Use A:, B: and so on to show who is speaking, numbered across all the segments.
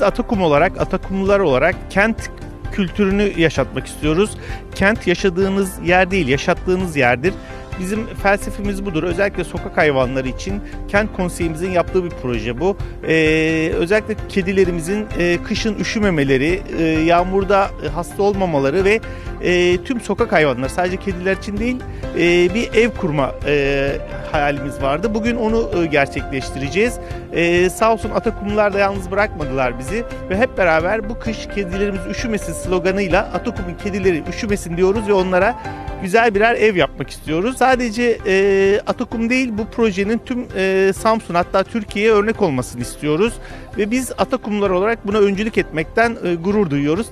A: biz Atakum olarak, Atakumlular olarak kent kültürünü yaşatmak istiyoruz. Kent yaşadığınız yer değil, yaşattığınız yerdir. Bizim felsefemiz budur. Özellikle sokak hayvanları için kent konseyimizin yaptığı bir proje bu. Ee, özellikle kedilerimizin e, kışın üşümemeleri, e, yağmurda e, hasta olmamaları ve e, tüm sokak hayvanları sadece kediler için değil e, bir ev kurma e, hayalimiz vardı. Bugün onu e, gerçekleştireceğiz. E, sağ olsun Atakumlular da yalnız bırakmadılar bizi ve hep beraber bu kış kedilerimiz üşümesin sloganıyla Atakum'un kedileri üşümesin diyoruz ve onlara güzel birer ev yapmak istiyoruz. Sadece e, Atakum değil bu projenin tüm e, Samsun hatta Türkiye'ye örnek olmasını istiyoruz. Ve biz Atakumlular olarak buna öncülük etmekten e, gurur duyuyoruz.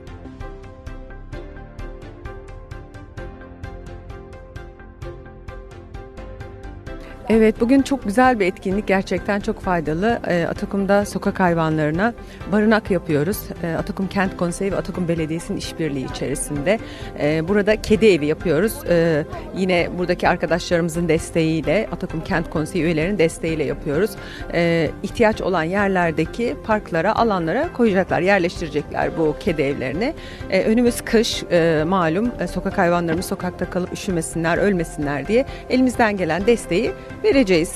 B: Evet bugün çok güzel bir etkinlik gerçekten çok faydalı. Ee, Atakum'da sokak hayvanlarına barınak yapıyoruz. Ee, Atakum Kent Konseyi ve Atakum Belediyesi'nin işbirliği içerisinde. Ee, burada kedi evi yapıyoruz. Yine buradaki arkadaşlarımızın desteğiyle Atakum Kent Konseyi üyelerinin desteğiyle yapıyoruz. Ee, ihtiyaç olan yerlerdeki parklara, alanlara koyacaklar, yerleştirecekler bu kedi evlerini. Önümüz kış e, malum e, sokak hayvanlarımız sokakta kalıp üşümesinler, ölmesinler diye elimizden gelen desteği vereceğiz.